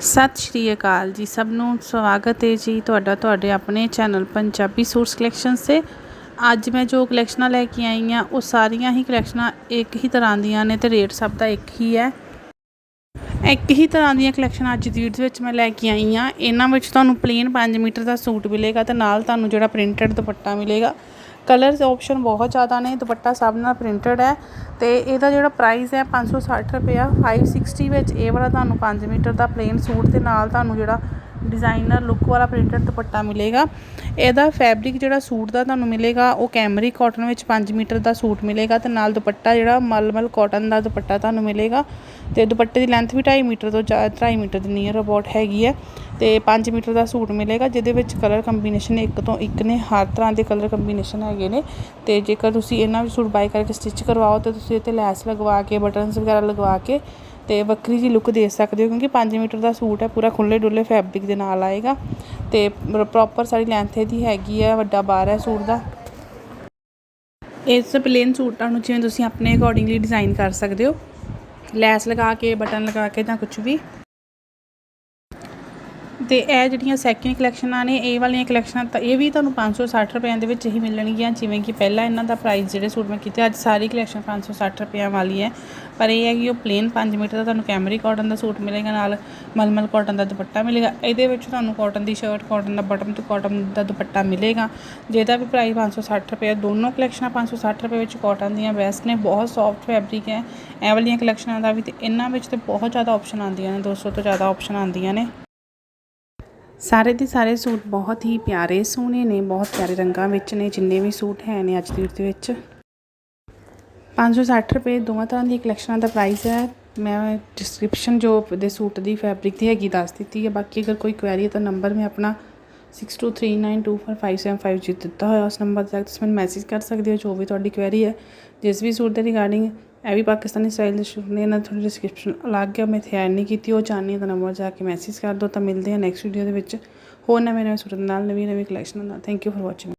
ਸਤਿ ਸ਼੍ਰੀ ਅਕਾਲ ਜੀ ਸਭ ਨੂੰ। ਸਵਾਗਤ ਹੈ ਜੀ ਤੁਹਾਡਾ ਤੁਹਾਡੇ ਆਪਣੇ ਚੈਨਲ ਪੰਜਾਬੀ ਸੂਟਸ ਕਲੈਕਸ਼ਨਸ 'ਤੇ ਅੱਜ ਮੈਂ ਜੋ ਕਲੈਕਸ਼ਨਾਂ ਲੈ ਕੇ ਆਈ ਹਾਂ, ਉਹ ਸਾਰੀਆਂ ਹੀ ਕਲੈਕਸ਼ਨਾਂ ਇੱਕ ਹੀ ਤਰ੍ਹਾਂ ਦੀਆਂ ਨੇ ਤੇ ਰੇਟ ਸਭ ਦਾ ਇੱਕ ਹੀ ਹੈ। ਇੱਕ ਹੀ ਤਰ੍ਹਾਂ ਦੀਆਂ ਕਲੈਕਸ਼ਨ ਅੱਜ ਦੀ ਵੀਡੀਓ ਵਿੱਚ ਮੈਂ ਲੈ ਕੇ ਆਈ ਹਾਂ। ਇਹਨਾਂ ਵਿੱਚ ਤੁਹਾਨੂੰ ਪਲੇਨ 5 ਮੀਟਰ ਦਾ ਸੂਟ ਮਿਲੇਗਾ ਤੇ ਨਾਲ ਤੁਹਾਨੂੰ ਜਿਹੜਾ ਪ੍ਰਿੰਟਡ ਦੁਪੱਟਾ ਮਿਲੇਗਾ ਕਲਰਸ ਆਪਸ਼ਨ ਬਹੁਤ ਜ਼ਿਆਦਾ ਨੇ, ਦੁਪੱਟਾ ਸਭ ਨਾਲ ਪ੍ਰਿੰਟਡ ਹੈ ਤੇ ਇਹਦਾ ਜਿਹੜਾ ਪ੍ਰਾਈਸ ਹੈ 560 ਰੁਪਇਆ 560 ਵਿੱਚ ਇਹ ਵਾਲਾ ਤੁਹਾਨੂੰ 5 ਮੀਟਰ ਦਾ ਪਲੇਨ ਸੂਟ ਤੇ ਨਾਲ ਤੁਹਾਨੂੰ ਜਿਹੜਾ ਡਿਜ਼ਾਈਨਰ ਲੁੱਕ ਵਾਲਾ ਪ੍ਰਿੰਟਡ ਦੁਪੱਟਾ ਮਿਲੇਗਾ। ਇਹਦਾ ਫੈਬਰਿਕ ਜਿਹੜਾ ਸੂਟ ਦਾ ਤੁਹਾਨੂੰ ਮਿਲੇਗਾ, ਉਹ ਕੈਮਰੀ ਕਾਟਨ ਵਿੱਚ 5 ਮੀਟਰ ਦਾ ਸੂਟ ਮਿਲੇਗਾ ਤੇ ਨਾਲ ਦੁਪੱਟਾ ਜਿਹੜਾ ਮਲਮਲ ਕਾਟਨ ਦਾ ਦੁਪੱਟਾ ਤੁਹਾਨੂੰ ਮਿਲੇਗਾ। ਤੇ ਦੁਪੱਟੇ ਦੀ ਲੈਂਥ ਵੀ 2.5 ਮੀਟਰ ਤੋਂ 2.5 ਮੀਟਰ ਦੇ ਨੀਅਰ ਅਬਾਊਟ ਹੈਗੀ ਹੈ। ਤੇ 5 ਮੀਟਰ ਦਾ ਸੂਟ ਮਿਲੇਗਾ, ਜਿਹਦੇ ਵਿੱਚ ਕਲਰ ਕੰਬੀਨੇਸ਼ਨ ਇੱਕ ਤੋਂ ਇੱਕ ਨੇ, ਹਰ ਤਰ੍ਹਾਂ ਦੇ ਕਲਰ ਕੰਬੀਨੇਸ਼ਨ ਹੈਗੇ ਨੇ। ਤੇ ਜੇਕਰ ਤੁਸੀਂ ਇਹਨਾਂ ਵਿੱਚ ਸੂਟ ਬਾਈ ਕਰਕੇ ਸਟਿਚ ਕਰਵਾਓ ਤੇ ਤੁਸੀਂ ਇੱਥੇ ਲੈਸ ਲਗਵਾ ਕੇ ਬਟਨਸ ਵਗੈਰਾ ਲਗਵਾ ਕੇ ਤੇ ਵੱਖਰੀ ਜੀ ਲੁੱਕ ਦੇ ਸਕਦੇ ਹੋ, ਕਿਉਂਕਿ 5 ਮੀਟਰ ਦਾ ਸੂਟ ਹੈ, ਪੂਰਾ ਖੁੱਲੇ ਡੁੱਲੇ ਫੈਬਰਿਕ ਦੇ ਨਾਲ ਆਏਗਾ ਤੇ ਪ੍ਰੋਪਰ ਸਾਰੀ ਲੈਂਥ ਇਹਦੀ ਹੈਗੀ ਹੈ ਵੱਡਾ ਬਾਰ ਹੈ ਸੂਟ ਦਾ। ਇਸ ਪਲੇਨ ਸੂਟਾਂ ਨੂੰ ਜਿਵੇਂ ਤੁਸੀਂ ਆਪਣੇ ਅਕੋਰਡਿੰਗਲੀ ਡਿਜ਼ਾਈਨ ਕਰ ਸਕਦੇ ਹੋ। ਲੈਸ ਲਗਾ ਕੇ, ਬਟਨ ਲਗਾ ਕੇ ਜਾਂ ਕੁਝ ਵੀ। ਤੇ ਇਹ ਜਿਹੜੀਆਂ ਸੈਕਿੰਡ ਕਲੈਕਸ਼ਨਾਂ ਨੇ, ਇਹ ਵਾਲੀਆਂ ਕਲੈਕਸ਼ਨਾਂ ਤਾਂ ਇਹ ਵੀ ਤੁਹਾਨੂੰ 560 ਰੁਪਏ ਦੇ ਵਿੱਚ ਹੀ ਮਿਲਣਗੀਆਂ, ਜਿਵੇਂ ਕਿ ਪਹਿਲਾਂ ਇਹਨਾਂ ਦਾ ਪ੍ਰਾਈਸ ਜਿਹੜੇ ਸੂਟ ਮੈਂ ਕੀਤੇ, ਅੱਜ ਸਾਰੀ ਕਲੈਕਸ਼ਨ 560 ਰੁਪਏ ਵਾਲੀ ਹੈ। ਪਰ ਇਹ ਹੈ ਕਿ ਉਹ ਪਲੇਨ 5 ਮੀਟਰ ਦਾ ਤੁਹਾਨੂੰ ਕੈਮਰੀ ਕਾਟਨ ਦਾ ਸੂਟ ਮਿਲੇਗਾ, ਨਾਲ ਮਲਮਲ ਕਾਟਨ ਦਾ ਦੁਪੱਟਾ ਮਿਲੇਗਾ। ਇਹਦੇ ਵਿੱਚ ਤੁਹਾਨੂੰ ਕਾਟਨ ਦੀ ਸ਼ਰਟ ਕਾਟਨ ਦਾ ਬਟਨ ਤੇ ਕਾਟਨ ਦਾ ਦੁਪੱਟਾ ਮਿਲੇਗਾ। ਜਿਹਦਾ ਵੀ ਪ੍ਰਾਈਸ 560 ਰੁਪਏ, ਦੋਨੋਂ ਕਲੈਕਸ਼ਨਾਂ 560 ਰੁਪਏ ਵਿੱਚ ਕਾਟਨ ਦੀਆਂ ਬੈਸਟ ਨੇ। ਬਹੁਤ ਸੌਫਟ ਫੈਬਰਿਕ ਹੈ। ਇਹ ਵਾਲੀਆਂ ਕਲੈਕਸ਼ਨਾਂ ਦਾ ਵੀ ਤੇ ਇਹਨਾਂ ਵਿੱਚ ਤੇ ਬਹੁਤ ਜ਼ਿਆਦਾ ਆਪਸ਼ਨ ਆਉਂਦੀਆਂ ਨੇ 200 ਤੋਂ ਜ਼ਿਆਦਾ ਆਪਸ਼ਨ ਆਉਂਦੀਆਂ ਨੇ। ਸਾਰੇ ਦੇ ਸਾਰੇ ਸੂਟ ਬਹੁਤ ਹੀ ਪਿਆਰੇ, ਸੋਹਣੇ ਨੇ, ਬਹੁਤ ਪਿਆਰੇ ਰੰਗਾਂ ਵਿੱਚ ਨੇ, ਜਿੰਨੇ ਵੀ ਸੂਟ ਹੈ ਨੇ ਅੱਜ ਦੀ ਡੇਟ ਦੇ ਵਿੱਚ। 560 ਰੁਪਏ ਦੋਵਾਂ ਤਰ੍ਹਾਂ ਦੀ ਕਲੈਕਸ਼ਨਾਂ ਦਾ ਪ੍ਰਾਈਸ ਹੈ। ਮੈਂ ਡਿਸਕ੍ਰਿਪਸ਼ਨ ਜੋ ਦੇ ਸੂਟ ਦੀ ਫੈਬਰਿਕ ਦੀ ਹੈਗੀ ਦੱਸ ਦਿੱਤੀ ਹੈ। ਬਾਕੀ ਅਗਰ ਕੋਈ ਕੁਐਰੀ ਹੈ ਤਾਂ ਨੰਬਰ ਮੈਂ ਆਪਣਾ 6239245750 ਜੀ ਦਿੱਤਾ ਹੋਇਆ ਉਸ ਨੰਬਰ ਤੇ ਤੁਸੀਂ ਮੈਨੂੰ ਮੈਸੇਜ ਕਰ ਸਕਦੇ ਹੋ, ਜੋ ਵੀ ਤੁਹਾਡੀ ਕੁਐਰੀ ਹੈ। ਜਿਸ ਵੀ ਸੂਟ ਦੇ ਰਿਗਾਰਡਿੰਗ ਇਹ ਵੀ ਪਾਕਿਸਤਾਨੀ ਸਟਾਈਲ ਦੇ ਸੂਟ ਨੇ, ਇਹਨਾਂ ਥੋੜੀ ਡਿਸਕ੍ਰਿਪਸ਼ਨ ਅਲੱਗ ਹੈ, ਮੈਂ ਇੱਥੇ ਐਡ ਨਹੀਂ ਕੀਤੀ, ਉਹ ਚਾਹਨੀ ਤਾਂ ਨੰਬਰ ਜਾ ਕੇ ਮੈਸੇਜ ਕਰ ਦਿਓ, ਤਾਂ ਮਿਲਦੇ ਹਾਂ ਨੈਕਸਟ ਵੀਡੀਓ ਦੇ ਵਿੱਚ। ਹੋਰ ਨਵੇਂ ਨਵੇਂ ਸੂਟ ਨਾਲ ਨਵੀਂ ਨਵੀਂ ਕਲੈਕਸ਼ਨ ਨਾਲ। Thank you for watching